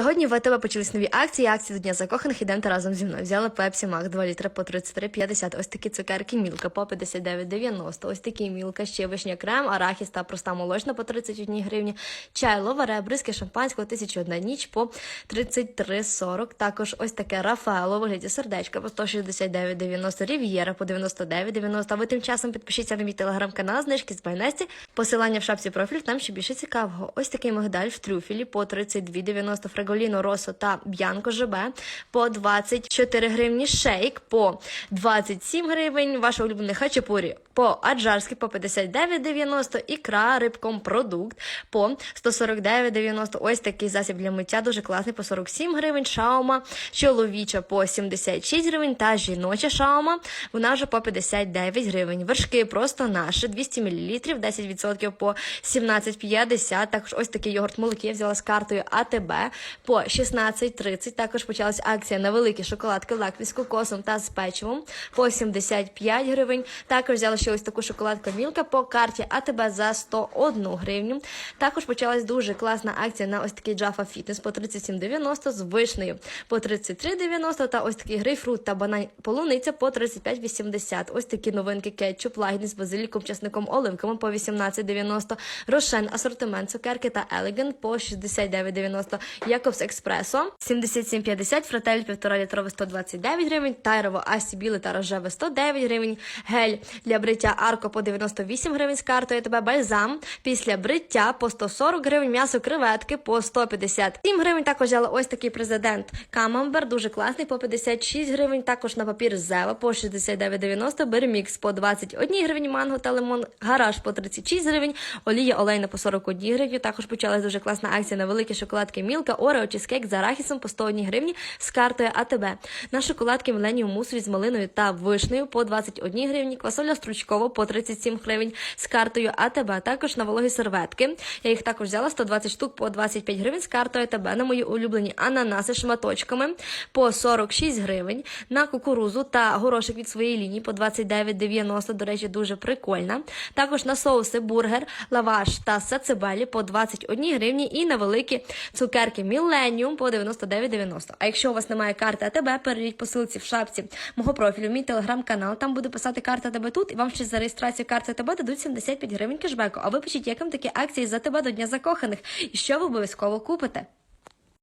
Сьогодні в АТБ почались нові акції. Акції до Дня закоханих ідемте разом зі мною. Взяли Пепсі Мак 2 літри по 33,50. Ось такі цукерки Мілка по 59,90. Ось такі Мілка, ще вишня крем, арахіс та проста молочна по 31 гривні. Чай ловаре, бризки шампанського 1001 ніч по 33,40. Також ось таке Рафаело вигляді сердечка по 169,90. Рів'єра по 99,90. А ви тим часом підпишіться на мій телеграм-канал, знижки з Байнесті. Посилання в шапці профіль, там ще більше цікавого. Ось такий мигдаль в трюфілі по 32,90. Фраголіно Росо та Б'янко ЖБ по 24 гривні. Шейк по 27 гривень. Ваша улюблена хачапурі по аджарськи по 59,90. Ікра рибком продукт по 149,90. Ось такий засіб для миття дуже класний по 47 гривень. Шаума чоловіча по 76 гривень та жіноча шаума. Вона вже по 59 гривень. Вершки просто наші 200 мл, 10% по 17,50. Також ось такий йогурт молоки я взяла з картою АТБ по 16,30. Також почалась акція на великі шоколадки лакві з кокосом та з печивом по 75 гривень. Також взяла ще ось таку шоколадку Мілка по карті АТБ за 101 гривню. Також почалась дуже класна акція на ось такий Jaffa Fitness по 37,90 з вишнею по 33,90 та ось такий грейпфрут та банан полуниця по 35,80. Ось такі новинки кетчуп, лагідний з базиліком, часником, оливками по 18,90. Рошен, асортимент, цукерки та елегant по 69,90. Якобс Експресо 77,50, фратель 1,5 літрове 129 гривень, тайрово асі біле та рожеве 109 гривень, гель для бриття Арко по 98 гривень з картою. Тебе бальзам. Після бриття по 140 гривень, м'ясо креветки по 157 гривень. Також взяла ось такий президент. Камамбер, дуже класний по 56 гривень. Також на папір Зева по 69,90, Бермікс по 21 гривень, манго та лимон, гараж по 36 гривень, олія олейна по 41 гривні. Також почалась дуже класна акція на великі шоколадки Мілка, Орео, чизкейк з арахісом по 101 гривні з картою АТБ. На шоколадки Міленіум мусові з малиною та вишнею по 21 гривні, квасоля стручкова по 37 гривень з картою АТБ. Також на вологі серветки. Я їх також взяла 120 штук по 25 гривень з картою АТБ. На мої улюблені ананаси шматочками по 46 гривень. На кукурузу та горошик від своєї лінії по 29,90. До речі, дуже прикольна. Також на соуси бургер, лаваш та сацебелі по 21 гривні і на великі цукерки Millennium по 99,90. А якщо у вас немає карти АТБ, перейдіть по ссылці в шапці мого профілю, мій телеграм-канал. Там буде писати карта АТБ тут, і вам ще за реєстрацію карти АТБ дадуть 75 гривень кешбеку. А ви пишіть, як вам такі акції за тебе до Дня закоханих і що ви обов'язково купите.